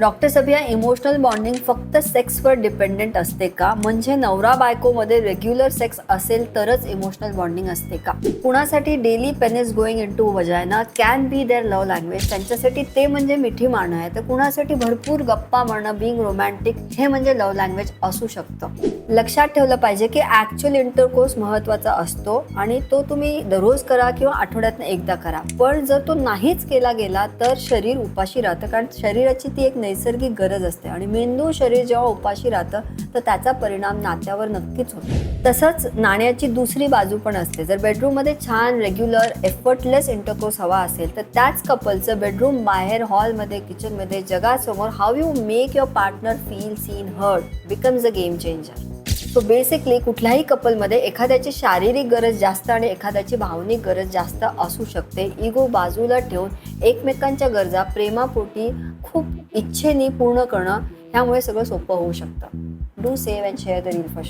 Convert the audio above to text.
Doctor सबिया emotional bonding फक्त सेक्सवर dependent असते का? म्हणजे नवरा बायकोमध्ये रेग्युलर सेक्स असेल तरच इमोशनल बॉन्डिंग असते का? कुणासाठी daily pain is going into vagina can be there love language त्यांच्यासाठी ते म्हणजे मिठी मारणं आहे. तर कुणासाठी भरपूर गप्पा मारणं बिंग रोमॅन्टिक हे म्हणजे लव्ह लँग्वेज असू शकतं. लक्षात ठेवलं पाहिजे की ॲक्च्युअल इंटरकोर्स महत्त्वाचा असतो आणि तो तुम्ही दररोज करा किंवा आठवड्यातनं एकदा करा. पण जर तो नाहीच केला गेला तर शरीर उपाशी राहतं. कारण शरीराची ती एक नैसर्गिक गरज असते. आणि मेंदू शरीर जेव्हा उपाशी राहतं तर त्याचा परिणाम नात्यावर नक्कीच होतो. तसंच नाण्याची दुसरी बाजू पण असते. जर बेडरूममध्ये छान रेग्युलर एफर्टलेस इंटरकोर्स हवा असेल तर त्याच कपलचं बेडरूम बाहेर हॉलमध्ये किचनमध्ये जगासमोर how you make your partner feel seen heard becomes a game changer so basically कुठल्याही कपलमध्ये एखाद्याची शारीरिक गरज जास्त आणि एखाद्याची भावनिक गरज जास्त असू शकते. इगो बाजूला ठेवून एकमेकांच्या गरजा प्रेमापोटी खूप इच्छेने पूर्ण करणं ह्यामुळे सगळं सोपं होऊ शकतं. Do save and share the reel for